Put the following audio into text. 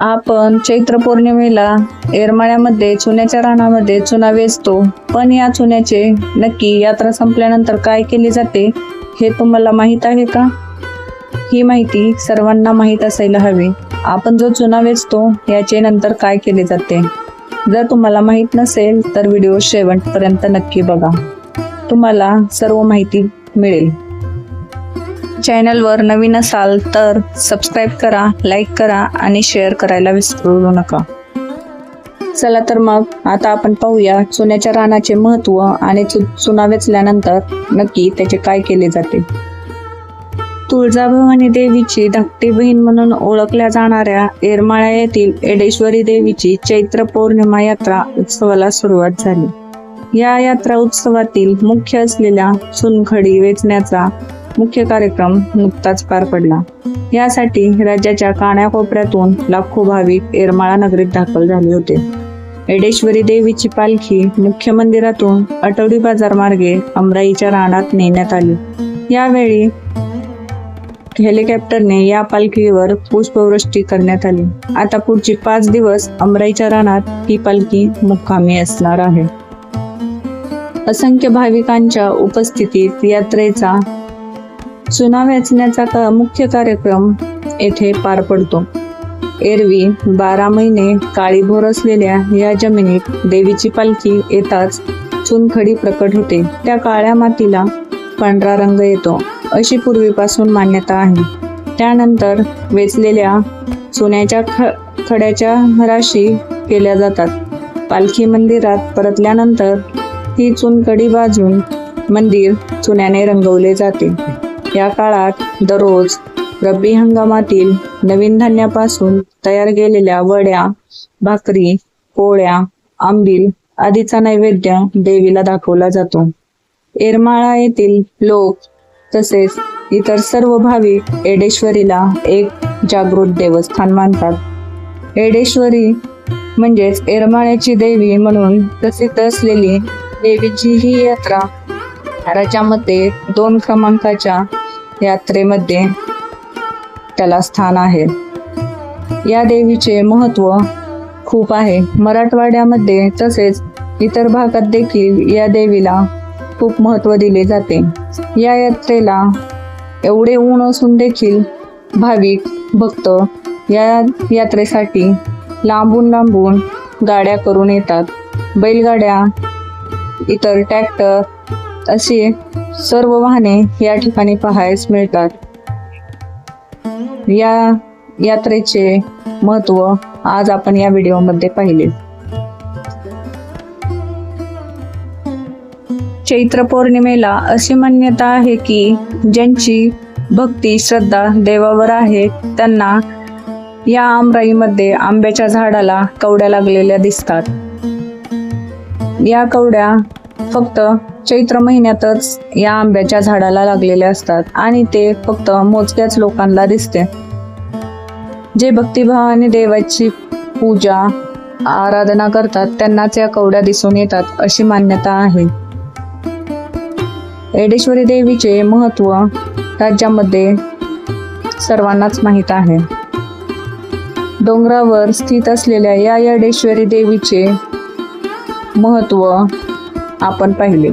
आपण चैत्र पौर्णिमेला येरमाळ्यामध्ये चुन्याच्या रानामध्ये चुना वेचतो. पण या चुन्याचे नक्की यात्रा संपल्यानंतर काय केले जाते हे तुम्हाला माहीत आहे का? ही माहिती सर्वांना माहीत असायला हवी. आपण जो चुना वेचतो याचे नंतर काय केले जाते? जर तुम्हाला माहीत नसेल तर व्हिडिओ शेवटपर्यंत नक्की बघा. तुम्हाला सर्व माहिती मिळेल. चॅनलवर नवीन असाल तर सबस्क्राईब करा लाईक करा आणि शेअर करायला विसरू नका. चला तर मग आता आपण पाहूया चुन्याच्या रानाचे महत्त्व आणि चु चुना वेचल्यानंतर नक्की त्याचे काय केले जाते. तुळजाभवानी देवीची धाकटी बहीण म्हणून ओळखल्या जाणाऱ्या येरमाळ्या येथील एडेश्वरी देवीची चैत्र पौर्णिमा यात्रा उत्सवाला सुरुवात झाली. या यात्रा उत्सवातील मुख्य असलेल्या चुनखडी वेचण्याचा मुख्य कार्यक्रम नुकताच पार पडला. यासाठी राज्याच्या कानाकोपऱ्यातून लाखो भाविक येरमाळा नगरीत दाखल झाले होते. एडेश्वरी देवीची पालखी मुख्य मंदिरातून आठवडी बाजार मार्गे अमराईच्या रानात नेण्यात आली. यावेळी हेलिकॉप्टरने या पालखीवर पुष्पवृष्टी करण्यात आली. आता पुढची पाच दिवस अमराईच्या रानात ही पालखी मुक्कामी असणार आहे. असंख्य भाविकांच्या उपस्थितीत यात्रेचा चुना वेचण्याचा का- मुख्य कार्यक्रम येथे पार पडतो. एरवी बारा महिने काळीभोर असलेल्या या जमिनीत देवीची पालखी येताच चुनखडी प्रकट होते. त्या काळ्या मातीला पांढरा रंग येतो अशी पूर्वीपासून मान्यता आहे. त्यानंतर वेचलेल्या चुन्याच्या ख खड्याच्या राशी केल्या जातात. पालखी मंदिरात परतल्यानंतर ही चुनकडी बाजून मंदिर चुन्याने रंगवले जाते. या काळात दररोज रब्बी हंगामातील नवीन धान्यापासून तयार केलेल्या वड्या भाकरी पोळ्या आंबील आदीचा नैवेद्य देवीला दाखवला जातो. येरमाळा येथील लोक तसेच इतर सर्व भाविक एडेश्वरीला एक जागृत देवस्थान मानतात. एडेश्वरी म्हणजेच येरमाळ्याची देवी म्हणून प्रसिद्ध असलेली देवीची ही यात्रा राज्यामध्ये दोन क्रमांकाच्या यात्रेमध्ये त्याला स्थान आहे. या देवीचे महत्त्व खूप आहे. मराठवाड्यामध्ये तसेच इतर भागात देखील या देवीला खूप महत्त्व दिले जाते. या यात्रेला एवढे ऊन असून देखील भाविक भक्त या यात्रेसाठी लांबून लांबून गाड्या करून येतात. बैलगाड्या इतर ट्रॅक्टर अशी सर्व वाहने या ठिकाणी पाहायस मिळतात. या यात्रेचे महत्त्व आज आपण या व्हिडिओमध्ये पाहिले. चैत्र पौर्णिमेला अशी मान्यता आहे की ज्यांची भक्ती श्रद्धा देवावर आहे त्यांना या आमराईमध्ये आंब्याच्या झाडाला कवड्या लागलेल्या दिसतात. या कवड्या फक्त चैत्र महिन्यातच या आंब्याच्या झाडाला लागलेले असतात आणि ते फक्त मोजक्याच लोकांना दिसते. जे भक्तिभावाने देवाची पूजा आराधना करतात त्यांनाच या कवड्या दिसून येतात अशी मान्यता आहे. एडेश्वरी देवीचे महत्त्व राज्यामध्ये सर्वांनाच माहीत आहे. डोंगरावर स्थित असलेल्या या येडेश्वरी देवीचे महत्त्व आपण पाहिले.